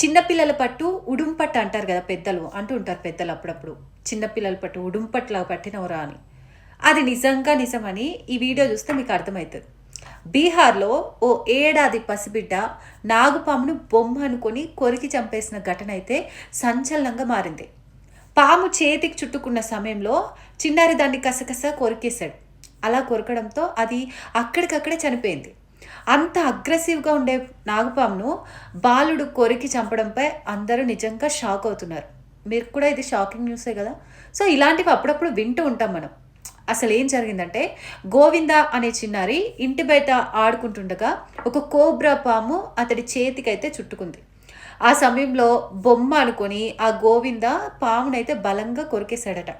చిన్నపిల్లల పట్టు ఉడుంపట్టు అంటారు కదా పెద్దలు అంటూ ఉంటారు పెద్దలు అప్పుడప్పుడు. చిన్నపిల్లల పట్టు ఉడుంపట్లా పట్టినవరా అని అది నిజంగా నిజమని ఈ వీడియో చూస్తే మీకు అర్థమవుతుంది. బీహార్లో ఓ ఏడాది పసిబిడ్డ నాగుపామును బొమ్మ అనుకొని కొరికి చంపేసిన ఘటన అయితే సంచలనంగా మారింది. పాము చేతికి చుట్టుకున్న సమయంలో చిన్నారి దాన్ని కసకస కొరికేశాడు. అలా కొరకడంతో అది అక్కడికక్కడే చనిపోయింది. అంత అగ్రెసివ్గా ఉండే నాగపామును బాలుడు కొరికి చంపడంపై అందరూ నిజంగా షాక్ అవుతున్నారు. మీరు కూడా ఇది షాకింగ్ న్యూసే కదా? సో ఇలాంటివి అప్పుడప్పుడు వింటూ ఉంటాం మనం. అసలు ఏం జరిగిందంటే గోవింద అనే చిన్నారి ఇంటి బయట ఆడుకుంటుండగా ఒక కోబ్రా పాము అతడి చేతికైతే చుట్టుకుంది. ఆ సమయంలో బొమ్మ అనుకొని ఆ గోవింద పామునైతే బలంగా కొరికేశాడట.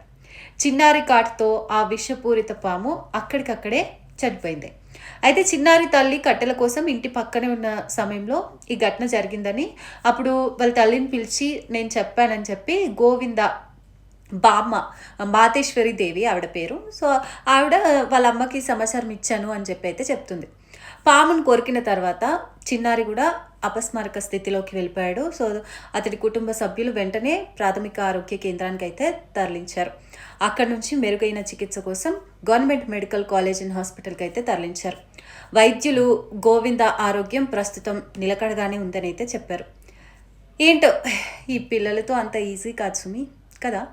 చిన్నారి కాటుతో ఆ విషపూరిత పాము అక్కడికక్కడే చనిపోయింది. అయితే చిన్నారి తల్లి కట్టెల కోసం ఇంటి పక్కనే ఉన్న సమయంలో ఈ ఘటన జరిగిందని అప్పుడు వాళ్ళ తల్లిని పిలిచి నేను చెప్పానని చెప్పి గోవింద బామ్మ మాతేశ్వరి దేవి ఆవిడ పేరు. సో ఆవిడ వాళ్ళ అమ్మకి సమాచారం ఇచ్చాను అని చెప్పి అయితే చెప్తుంది. పామును కొరికిన తర్వాత చిన్నారి కూడా అపస్మారక స్థితిలోకి వెళ్ళిపోయాడు. సో అతడి కుటుంబ సభ్యులు వెంటనే ప్రాథమిక ఆరోగ్య కేంద్రానికి అయితే తరలించారు. అక్కడి నుంచి మెరుగైన చికిత్స కోసం గవర్నమెంట్ మెడికల్ కాలేజ్ అండ్ హాస్పిటల్కి అయితే తరలించారు. వైద్యులు గోవింద ఆరోగ్యం ప్రస్తుతం నిలకడగానే ఉందని అయితే చెప్పారు. ఏంటో ఈ పిల్లలతో అంత ఈజీ కాదు సుమి కదా?